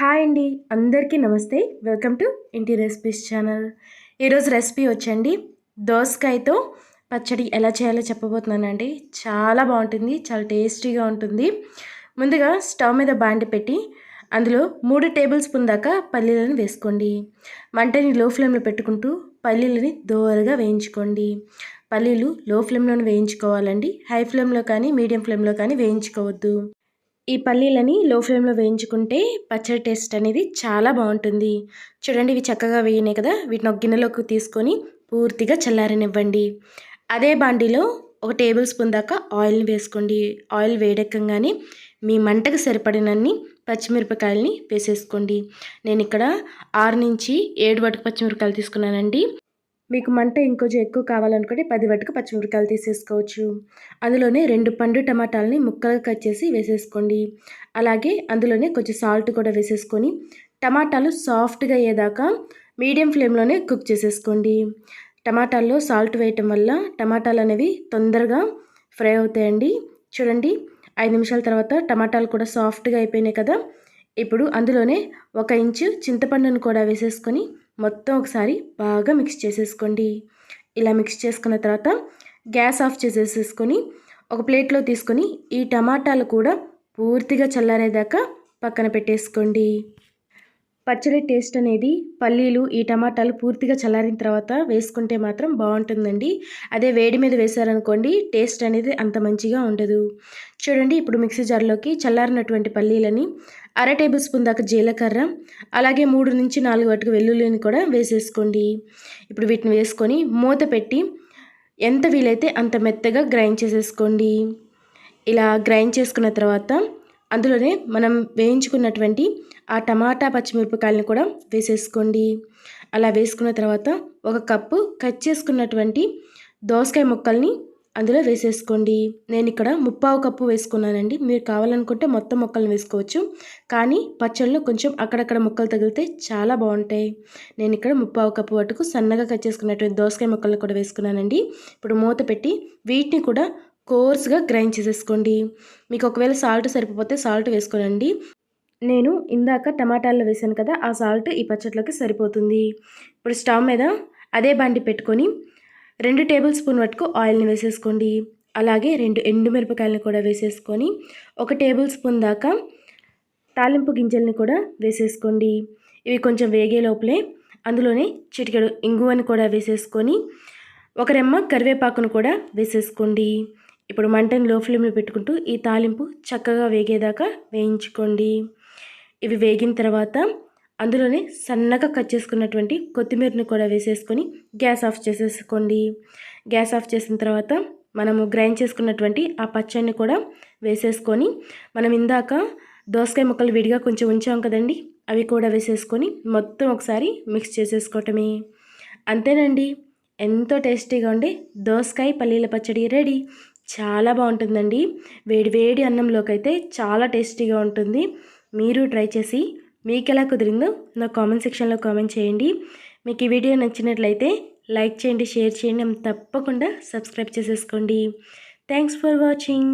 Hi అండి అందరికీ నమస్తే. వెల్కమ్ టు ఇంటి రెసిపీస్ ఛానల్. ఈరోజు రెసిపీ వచ్చండి. దోసకాయతో పచ్చడి ఎలా చేయాలో చెప్పబోతున్నానండి. చాలా బాగుంటుంది చాలా టేస్టీగా ఉంటుంది. ముందుగా స్టవ్ మీద బాండి పెట్టి అందులో మూడు టేబుల్ స్పూన్ దాకా పల్లీలను వేసుకోండి. మంటని లో ఫ్లేమ్లో పెట్టుకుంటూ పల్లీలని దోరగా వేయించుకోండి. పల్లీలు లో ఫ్లేమ్లోనే వేయించుకోవాలండి. హై ఫ్లేమ్లో కానీ మీడియం ఫ్లేమ్లో కానీ వేయించుకోవద్దు. ఈ పల్లీలని లో ఫ్లేమ్లో వేయించుకుంటే పచ్చడి టేస్ట్ అనేది చాలా బాగుంటుంది. చూడండి ఇవి చక్కగా వేయినాయి కదా. వీటిని ఒక గిన్నెలోకి తీసుకొని పూర్తిగా చల్లారనివ్వండి. అదే బాండీలో ఒక టేబుల్ స్పూన్ దాకా ఆయిల్ని వేసుకోండి. ఆయిల్ వేడెక్కగానే మీ మంటకు సరిపడినన్ని పచ్చిమిరపకాయలని వేసేసుకోండి. నేను ఇక్కడ ఆరు నుంచి ఏడు వరకు పచ్చిమిరపకాయలు తీసుకున్నానండి. మీకు మంట ఇంకొంచెం ఎక్కువ కావాలనుకుంటే పది వరకు పచ్చిమిరపకాయలు తీసేసుకోవచ్చు. అందులోనే రెండు పండు టమాటాలని ముక్కలుగా కట్ చేసి వేసేసుకోండి. అలాగే అందులోనే కొంచెం సాల్ట్ కూడా వేసేసుకొని టమాటాలు సాఫ్ట్గా అయ్యేదాకా మీడియం ఫ్లేమ్లోనే కుక్ చేసేసుకోండి. టమాటాల్లో సాల్ట్ వేయటం వల్ల టమాటాలు అనేవి తొందరగా ఫ్రై అవుతాయండి. చూడండి ఐదు నిమిషాల తర్వాత టమాటాలు కూడా సాఫ్ట్గా అయిపోయినాయి కదా. ఇప్పుడు అందులోనే ఒక ఇంచు చింతపండును కూడా వేసేసుకొని మొత్తం ఒకసారి బాగా మిక్స్ చేసేసుకోండి. ఇలా మిక్స్ చేసుకున్న తర్వాత గ్యాస్ ఆఫ్ చేసేసేసుకొని ఒక ప్లేట్లో తీసుకొని ఈ టమాటాలు కూడా పూర్తిగా చల్లారేదాకా పక్కన పెట్టేసుకోండి. పచ్చడి టేస్ట్ అనేది పల్లీలు ఈ టమాటాలు పూర్తిగా చల్లారిన తర్వాత వేసుకుంటే మాత్రం బాగుంటుందండి. అదే వేడి మీద వేసారనుకోండి టేస్ట్ అనేది అంత మంచిగా ఉండదు. చూడండి ఇప్పుడు మిక్సీ జార్లోకి చల్లారినటువంటి పల్లీలని అర టేబుల్ స్పూన్ దాకా జీలకర్ర అలాగే మూడు నుంచి నాలుగు వరకు వెల్లుల్లిని కూడా వేసేసుకోండి. ఇప్పుడు వీటిని వేసుకొని మూత పెట్టి ఎంత వీలైతే అంత మెత్తగా గ్రైండ్ చేసేసుకోండి. ఇలా గ్రైండ్ చేసుకున్న తర్వాత అందులోనే మనం వేయించుకున్నటువంటి ఆ టమాటా పచ్చిమిరపకాయలను కూడా వేసేసుకోండి. అలా వేసుకున్న తర్వాత ఒక కప్పు కట్ చేసుకున్నటువంటి దోసకాయ ముక్కల్ని అందులో వేసేసుకోండి. నేను ఇక్కడ ముప్పావు కప్పు వేసుకున్నానండి. మీరు కావాలనుకుంటే మొత్తం ముక్కలను వేసుకోవచ్చు. కానీ పచ్చళ్ళు కొంచెం అక్కడక్కడ ముక్కలు తగిలితే చాలా బాగుంటాయి. నేను ఇక్కడ ముప్పావు కప్పు వట్టుకు సన్నగా కట్ చేసుకున్నటువంటి దోసకాయ ముక్కలు కూడా వేసుకున్నానండి. ఇప్పుడు మూత పెట్టి వీటిని కూడా కోర్స్గా గ్రైండ్ చేసేసుకోండి. మీకు ఒకవేళ సాల్ట్ సరిపోతే సాల్ట్ వేసుకోనండి. నేను ఇందాక టమాటాలు వేసాను కదా ఆ సాల్ట్ ఈ పచ్చట్లోకి సరిపోతుంది. ఇప్పుడు స్టవ్ మీద అదే బండి పెట్టుకొని రెండు టేబుల్ స్పూన్ వరకు ఆయిల్ని వేసేసుకోండి. అలాగే రెండు ఎండుమిరపకాయలను కూడా వేసేసుకొని ఒక టేబుల్ స్పూన్ దాకా తాలింపు గింజల్ని కూడా వేసేసుకోండి. ఇవి కొంచెం వేగే లోపలే అందులోనే చిటికెడు ఇంగువని కూడా వేసేసుకొని ఒక రెమ్మ కరివేపాకును కూడా వేసేసుకోండి. ఇప్పుడు మంటని లో ఫ్లేమ్లో పెట్టుకుంటూ ఈ తాలింపు చక్కగా వేగేదాకా వేయించుకోండి. ఇవి వేగిన తర్వాత అందులోనే సన్నగా కట్ చేసుకున్నటువంటి కొత్తిమీరని కూడా వేసేసుకొని గ్యాస్ ఆఫ్ చేసేసుకోండి. గ్యాస్ ఆఫ్ చేసిన తర్వాత మనము గ్రైండ్ చేసుకున్నటువంటి ఆ పచ్చడిని కూడా వేసేసుకొని మనం ఇందాక దోసకాయ ముక్కలు విడిగా కొంచెం ఉంచాం కదండి అవి కూడా వేసేసుకొని మొత్తం ఒకసారి మిక్స్ చేసేసుకోవటమే. అంతేనండి ఎంతో టేస్టీగా ఉండే దోసకాయ పల్లీల పచ్చడి రెడీ. చాలా బాగుంటుందండి. వేడి వేడి అన్నంలోకి అయితే చాలా టేస్టీగా ఉంటుంది. మీరు ట్రై చేసి మీకు ఎలా కుదిరిందో నా కామెంట్ సెక్షన్లో కామెంట్ చేయండి. మీకు ఈ వీడియో నచ్చినట్లయితే లైక్ చేయండి షేర్ చేయండి. తప్పకుండా సబ్స్క్రైబ్ చేసేసుకోండి. Thanks for watching.